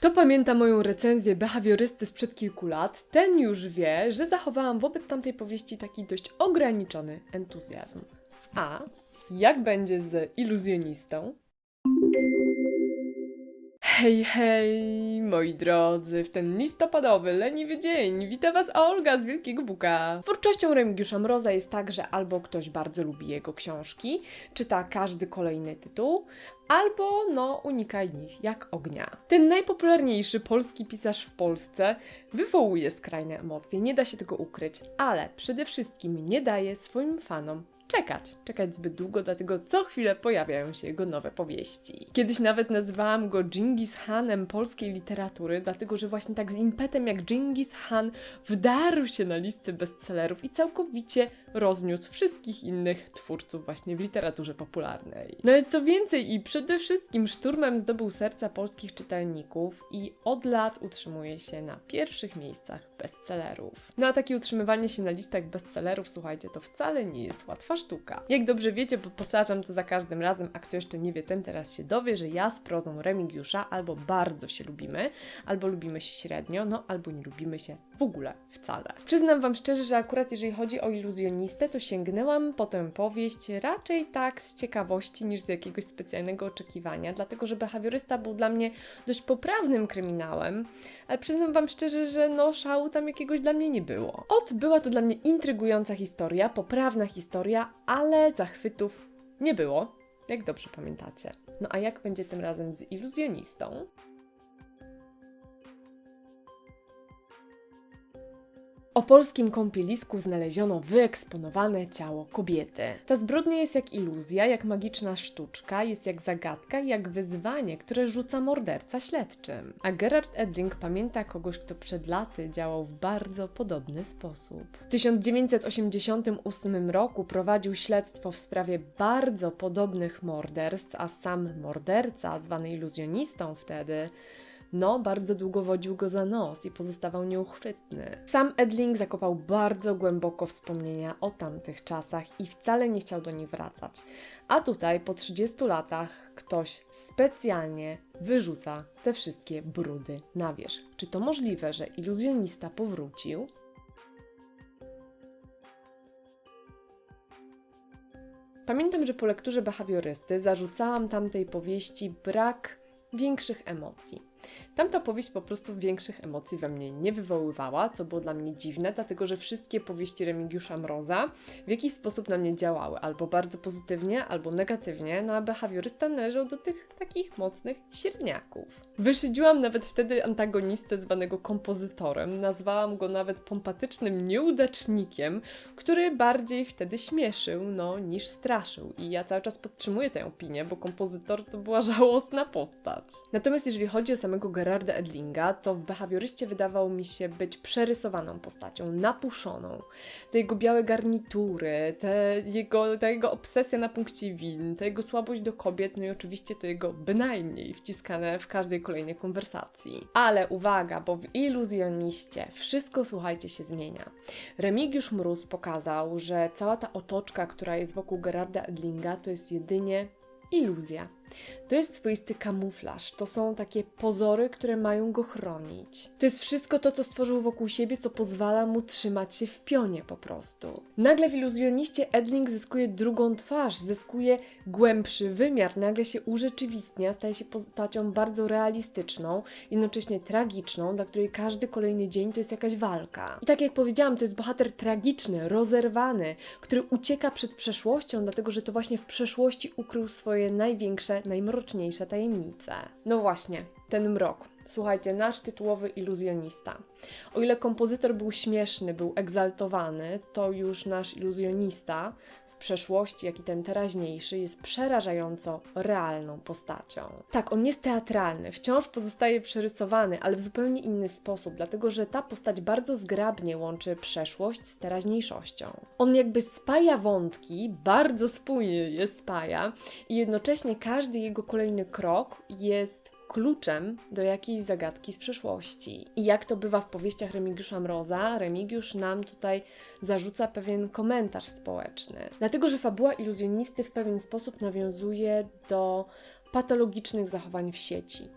Kto pamięta moją recenzję behawiorysty sprzed kilku lat, ten już wie, że zachowałam wobec tamtej powieści taki dość ograniczony entuzjazm. A jak będzie z iluzjonistą? Hej, hej, moi drodzy, w ten listopadowy, leniwy dzień wita Was Olga z Wielkiego Buka. Twórczością Remigiusza Mroza jest tak, że albo ktoś bardzo lubi jego książki, czyta każdy kolejny tytuł, albo no unika ich jak ognia. Ten najpopularniejszy polski pisarz w Polsce wywołuje skrajne emocje, nie da się tego ukryć, ale przede wszystkim nie daje swoim fanom czekać. Czekać zbyt długo, dlatego co chwilę pojawiają się jego nowe powieści. Kiedyś nawet nazywałam go Dżingis Hanem polskiej literatury, dlatego że właśnie tak z impetem jak Dżingis Han wdarł się na listy bestsellerów i całkowicie rozniósł wszystkich innych twórców właśnie w literaturze popularnej. No i co więcej, i przede wszystkim szturmem zdobył serca polskich czytelników i od lat utrzymuje się na pierwszych miejscach bestsellerów. No a takie utrzymywanie się na listach bestsellerów, słuchajcie, to wcale nie jest łatwa sztuka. Jak dobrze wiecie, bo powtarzam to za każdym razem, a kto jeszcze nie wie, ten teraz się dowie, że ja z prozą Remigiusza albo bardzo się lubimy, albo lubimy się średnio, no albo nie lubimy się w ogóle wcale. Przyznam Wam szczerze, że akurat jeżeli chodzi o iluzjonistę, to sięgnęłam po tę powieść raczej tak z ciekawości niż z jakiegoś specjalnego oczekiwania, dlatego że behawiorysta był dla mnie dość poprawnym kryminałem, ale przyznam Wam szczerze, że no szału tam jakiegoś dla mnie nie było. Ot, była to dla mnie intrygująca historia, poprawna historia, ale zachwytów nie było, jak dobrze pamiętacie. No a jak będzie tym razem z iluzjonistą? O polskim kąpielisku znaleziono wyeksponowane ciało kobiety. Ta zbrodnia jest jak iluzja, jak magiczna sztuczka, jest jak zagadka jak wyzwanie, które rzuca morderca śledczym. A Gerard Edling pamięta kogoś, kto przed laty działał w bardzo podobny sposób. W 1988 roku prowadził śledztwo w sprawie bardzo podobnych morderstw, a sam morderca, zwany iluzjonistą wtedy, no, bardzo długo wodził go za nos i pozostawał nieuchwytny. Sam Edling zakopał bardzo głęboko wspomnienia o tamtych czasach i wcale nie chciał do nich wracać. A tutaj, po 30 latach, ktoś specjalnie wyrzuca te wszystkie brudy na wierzch. Czy to możliwe, że iluzjonista powrócił? Pamiętam, że po lekturze behawiorysty zarzucałam tamtej powieści brak większych emocji. Tamta powieść po prostu większych emocji we mnie nie wywoływała, co było dla mnie dziwne, dlatego że wszystkie powieści Remigiusza Mroza w jakiś sposób na mnie działały, albo bardzo pozytywnie, albo negatywnie, no a behawiorysta należał do tych takich mocnych średniaków. Wyszydziłam nawet wtedy antagonistę zwanego kompozytorem, nazwałam go nawet pompatycznym nieudacznikiem, który bardziej wtedy śmieszył, no, niż straszył. I ja cały czas podtrzymuję tę opinię, bo kompozytor to była żałosna postać. Natomiast jeżeli chodzi o samego Gerarda Edlinga, to w behawioryście wydawał mi się być przerysowaną postacią, napuszoną. Te jego białe garnitury, te jego, ta jego obsesja na punkcie win, ta jego słabość do kobiet, no i oczywiście to jego bynajmniej wciskane w każdej kolejnej konwersacji. Ale uwaga, bo w iluzjoniście wszystko, słuchajcie, się zmienia. Remigiusz Mróz pokazał, że cała ta otoczka, która jest wokół Gerarda Edlinga, to jest jedynie iluzja. To jest swoisty kamuflaż, to są takie pozory, które mają go chronić. To jest wszystko to, co stworzył wokół siebie, co pozwala mu trzymać się w pionie po prostu. Nagle w iluzjoniście Edling zyskuje drugą twarz, zyskuje głębszy wymiar, nagle się urzeczywistnia, staje się postacią bardzo realistyczną, jednocześnie tragiczną, dla której każdy kolejny dzień to jest jakaś walka. I tak jak powiedziałam, to jest bohater tragiczny, rozerwany, który ucieka przed przeszłością, dlatego że to właśnie w przeszłości ukrył swoje największe najmroczniejsze tajemnice. No właśnie, ten mrok. Słuchajcie, nasz tytułowy iluzjonista. O ile kompozytor był śmieszny, był egzaltowany, to już nasz iluzjonista z przeszłości, jak i ten teraźniejszy, jest przerażająco realną postacią. Tak, on jest teatralny, wciąż pozostaje przerysowany, ale w zupełnie inny sposób, dlatego że ta postać bardzo zgrabnie łączy przeszłość z teraźniejszością. On jakby spaja wątki, bardzo spójnie je spaja i jednocześnie każdy jego kolejny krok jest kluczem do jakiejś zagadki z przeszłości. I jak to bywa w powieściach Remigiusza Mroza, Remigiusz nam tutaj zarzuca pewien komentarz społeczny. Dlatego, że fabuła iluzjonisty w pewien sposób nawiązuje do patologicznych zachowań w sieci.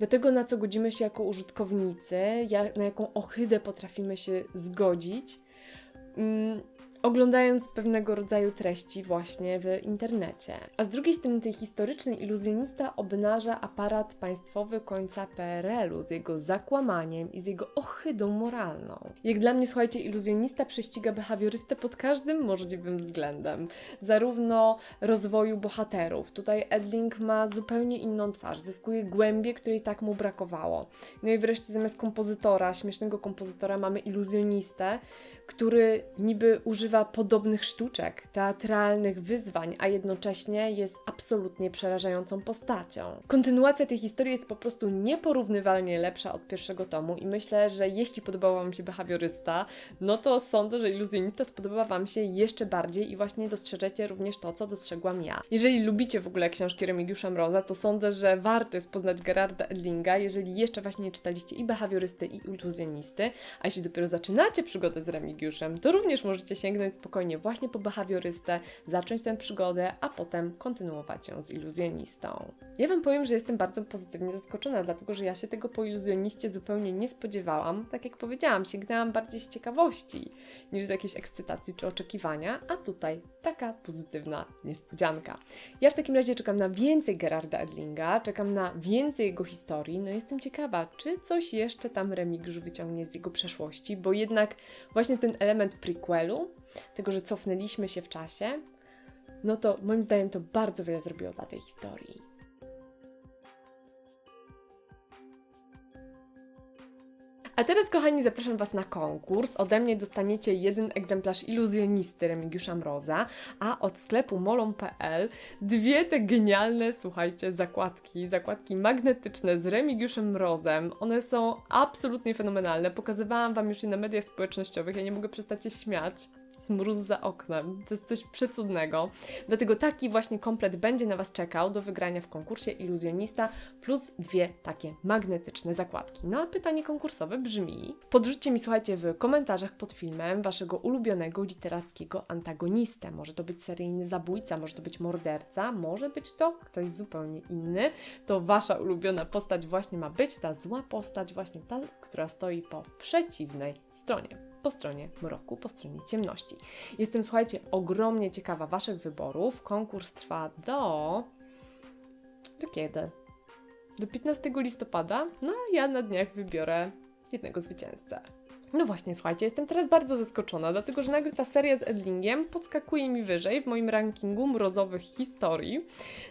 do tego, na co godzimy się jako użytkownicy, na jaką ohydę potrafimy się zgodzić, mm, oglądając pewnego rodzaju treści właśnie w internecie. A z drugiej strony tej historyczny iluzjonista obnaża aparat państwowy końca PRL-u z jego zakłamaniem i z jego ohydą moralną. Jak dla mnie, słuchajcie, iluzjonista prześciga behawiorystę pod każdym możliwym względem. Zarówno rozwoju bohaterów. Tutaj Edling ma zupełnie inną twarz, zyskuje głębię, której tak mu brakowało. No i wreszcie zamiast kompozytora, śmiesznego kompozytora, mamy iluzjonistę, który niby używa podobnych sztuczek, teatralnych wyzwań, a jednocześnie jest absolutnie przerażającą postacią. Kontynuacja tej historii jest po prostu nieporównywalnie lepsza od pierwszego tomu i myślę, że jeśli podobał Wam się behawiorysta, no to sądzę, że iluzjonista spodoba Wam się jeszcze bardziej i właśnie dostrzeżecie również to, co dostrzegłam ja. Jeżeli lubicie w ogóle książki Remigiusza Mroza, to sądzę, że warto jest poznać Gerarda Edlinga, jeżeli jeszcze właśnie nie czytaliście i behawiorysty, i iluzjonisty, a jeśli dopiero zaczynacie przygodę z Remigiuszem, to również możecie sięgnąć spokojnie właśnie po behawiorystę, zacząć tę przygodę, a potem kontynuować ją z iluzjonistą. Ja Wam powiem, że jestem bardzo pozytywnie zaskoczona, dlatego że ja się tego po iluzjoniście zupełnie nie spodziewałam. Tak jak powiedziałam, sięgnęłam bardziej z ciekawości niż z jakiejś ekscytacji czy oczekiwania, a tutaj taka pozytywna niespodzianka. Ja w takim razie czekam na więcej Gerarda Edlinga, czekam na więcej jego historii, no jestem ciekawa, czy coś jeszcze tam Remigiusz wyciągnie z jego przeszłości, bo jednak właśnie ten element prequelu, tego, że cofnęliśmy się w czasie, no to moim zdaniem to bardzo wiele zrobiło dla tej historii. A teraz, kochani, zapraszam Was na konkurs. Ode mnie dostaniecie jeden egzemplarz iluzjonisty Remigiusza Mroza, a od sklepu molon.pl dwie te genialne, słuchajcie, zakładki, zakładki magnetyczne z Remigiuszem Mrozem. One są absolutnie fenomenalne. Pokazywałam Wam już je na mediach społecznościowych, ja nie mogę przestać się śmiać smróz za oknem. To jest coś przecudnego. Dlatego taki właśnie komplet będzie na Was czekał do wygrania w konkursie Iluzjonista plus dwie takie magnetyczne zakładki. No a pytanie konkursowe brzmi: podrzućcie mi, słuchajcie, w komentarzach pod filmem Waszego ulubionego literackiego antagonistę. Może to być seryjny zabójca, może to być morderca, może być to ktoś zupełnie inny. To Wasza ulubiona postać właśnie ma być ta zła postać, właśnie ta, która stoi po przeciwnej stronie po stronie mroku, po stronie ciemności. Jestem, słuchajcie, ogromnie ciekawa Waszych wyborów. Konkurs trwa do. do kiedy? Do 15 listopada. No a ja na dniach wybiorę jednego zwycięzcę. No właśnie, słuchajcie, jestem teraz bardzo zaskoczona, dlatego że nagle ta seria z Edlingiem podskakuje mi wyżej w moim rankingu mrozowych historii.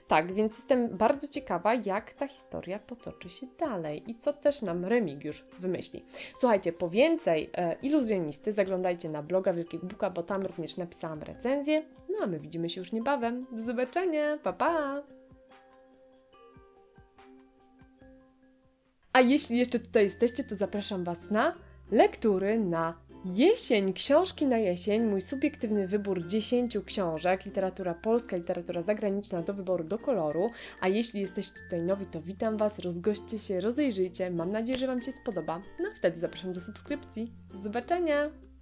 Tak, więc jestem bardzo ciekawa, jak ta historia potoczy się dalej i co też nam Remigiusz wymyśli. Słuchajcie, po więcej e, iluzjonisty zaglądajcie na bloga Wielkiego Buka, bo tam również napisałam recenzję. No a my widzimy się już niebawem. Do zobaczenia, pa pa! A jeśli jeszcze tutaj jesteście, to zapraszam Was na lektury na jesień, książki na jesień, mój subiektywny wybór 10 książek, literatura polska, literatura zagraniczna do wyboru do koloru. A jeśli jesteście tutaj nowi, to witam Was, rozgoście się, rozejrzyjcie. Mam nadzieję, że Wam się spodoba. No wtedy zapraszam do subskrypcji. Do zobaczenia!